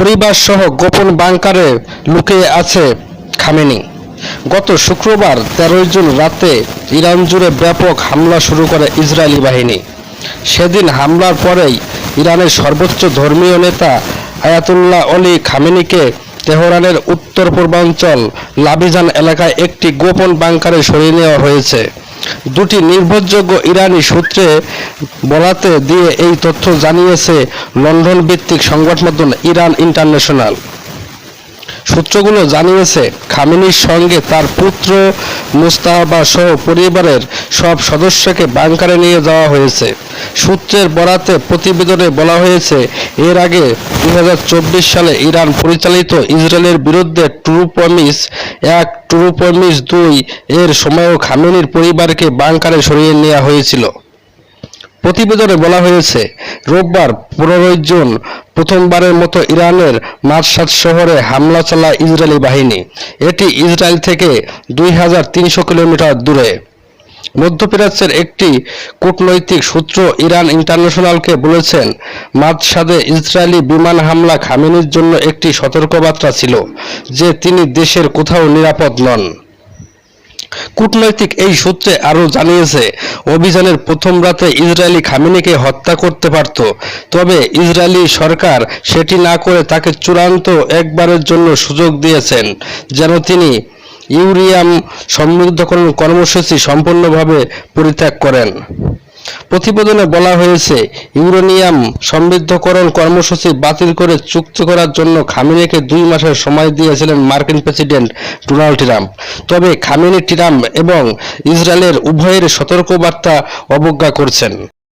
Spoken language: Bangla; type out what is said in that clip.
পরিবার সহ গোপন বাংকারে লুকিয়ে আছে খামেনি। গত শুক্রবার তেরোই জুন রাতে ইরান জুড়ে ব্যাপক হামলা শুরু করে ইসরায়েলি বাহিনী। সেদিন হামলার পরেই ইরানের সর্বোচ্চ ধর্মীয় নেতা আয়াতুল্লাহ অলি খামেনিকে তেহরানের উত্তর পূর্বাঞ্চল লাবিজান এলাকায় একটি গোপন বাংকারে সরিয়ে নেওয়া হয়েছে। দুটি নির্ভরযোগ্য ইরানি সূত্রে বলাতে দিয়ে এই তথ্য জানিয়েছে লন্ডন ভিত্তিক সংবাদ মাধ্যম ইরান ইন্টারন্যাশনাল। সূত্রগুলো জানিয়েছে, খামেনির সঙ্গে তার পুত্র মুস্তাহাবা সহ পরিবারের সব সদস্যকে বাংকারে নিয়ে যাওয়া হয়েছে। সূত্রের বরাতে প্রতিবেদনে বলা হয়েছে, এর আগে দু হাজার চব্বিশ সালে ইরান পরিচালিত ইসরায়েলের বিরুদ্ধে ট্রু প্রমিস এক ট্রু প্রমিস দুই এর সময়ও খামেনির পরিবারকে বাংকারে সরিয়ে নেওয়া হয়েছিল। প্রতিবেদনে বলা হয়েছে, রোববার পনেরোই জুন প্রথমবারের মতো ইরানের মারসাদ শহরে হামলা চালায় ইসরায়েলি বাহিনী। এটি ইসরায়েল থেকে দুই হাজার তিনশো কিলোমিটার দূরে। মধ্যপ্রাচ্যের একটি কূটনৈতিক সূত্র ইরান ইন্টারন্যাশনালকে বলেছেন, মাদসাদে ইসরায়েলি বিমান হামলা খামেনির জন্য একটি সতর্কবার্তা ছিল, যে তিনি দেশের কোথাও নিরাপদ নন। কূটনৈতিক এই সূত্রে আরও জানিয়েছে, অভিযানের প্রথম রাতে ইসরায়েলি খামেনিকে হত্যা করতে পারত, তবে ইসরায়েলি সরকার সেটি না করে তাকে চূড়ান্ত একবারের জন্য সুযোগ দিয়েছেন, যেন তিনি ইউরিয়াম সমৃদ্ধকরণ কর্মসূচি সম্পূর্ণভাবে পরিত্যাগ করেন। প্রতিবেদনে বলা হয়েছে, ইউরেনিয়াম সমৃদ্ধকরণ কর্মসূচি বাতিল করে চুক্তি করার জন্য খামিনিকে দুই মাসের সময় দিয়েছিলেন মার্কিন প্রেসিডেন্ট ডোনাল্ড ট্রাম্প। তবে খামিনি ট্রাম্প এবং ইসরায়েলের উভয়ের সতর্কবার্তা অবজ্ঞা করছেন।